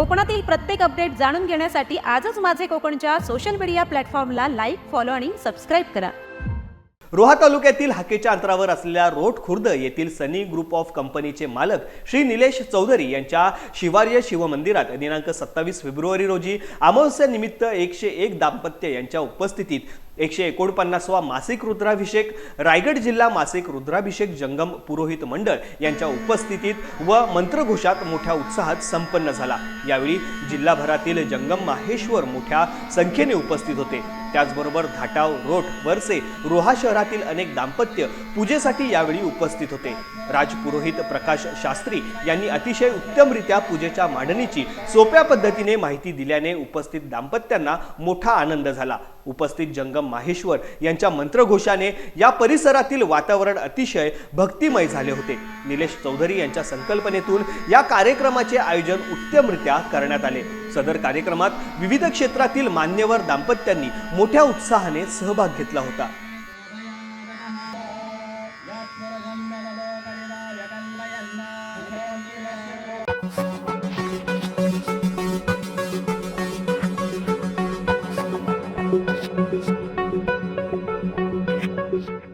कोकणातील प्रत्येक अपडेट जाणून घेण्यासाठी आजच माझे कोकणच्या सोशल मीडिया प्लॅटफॉर्मला लाईक फॉलो आणि सबस्क्राईब करा. रोहा तालुक्यातील हाकेच्या अंतरावर असलेल्या रोट खुर्द येथील सनी ग्रुप ऑफ कंपनीचे मालक श्री निलेश चौधरी यांच्या शिवार्य शिवमंदिरात दिनांक सत्तावीस फेब्रुवारी रोजी अमावस्यानिमित्त एकशे एक दाम्पत्य यांच्या उपस्थितीत एकशे एकोणपन्नासवा मासिक रुद्राभिषेक रायगड जिल्हा मासिक रुद्राभिषेक जंगम पुरोहित मंडळ यांच्या उपस्थितीत व मंत्रघोषात मोठ्या उत्साहात संपन्न झाला. यावेळी जिल्हाभरातील जंगम माहेश्वर मोठ्या संख्येने उपस्थित होते. त्याचबरोबर धाटाव रोट वरसे रोहा शहरातील अनेक दाम्पत्य पूजेसाठी यावेळी उपस्थित होते. राजपुरोहित प्रकाश शास्त्री यांनी अतिशय उत्तमरित्या पूजेच्या मांडणीची सोप्या पद्धतीने माहिती दिल्याने उपस्थित दाम्पत्यांना मोठा आनंद झाला. उपस्थित जंगम माहेश्वर यांच्या मंत्रघोषाने या परिसरातील वातावरण अतिशय भक्तिमय झाले होते. निलेश चौधरी यांच्या संकल्पनेतून या कार्यक्रमाचे आयोजन उत्तमरित्या करण्यात आले. सदर कार्यक्रमात विविध क्षेत्रातील मान्यवर दाम्पत्यांनी मोठ्या उत्साहाने सहभाग घेतला होता. Thank Thank you.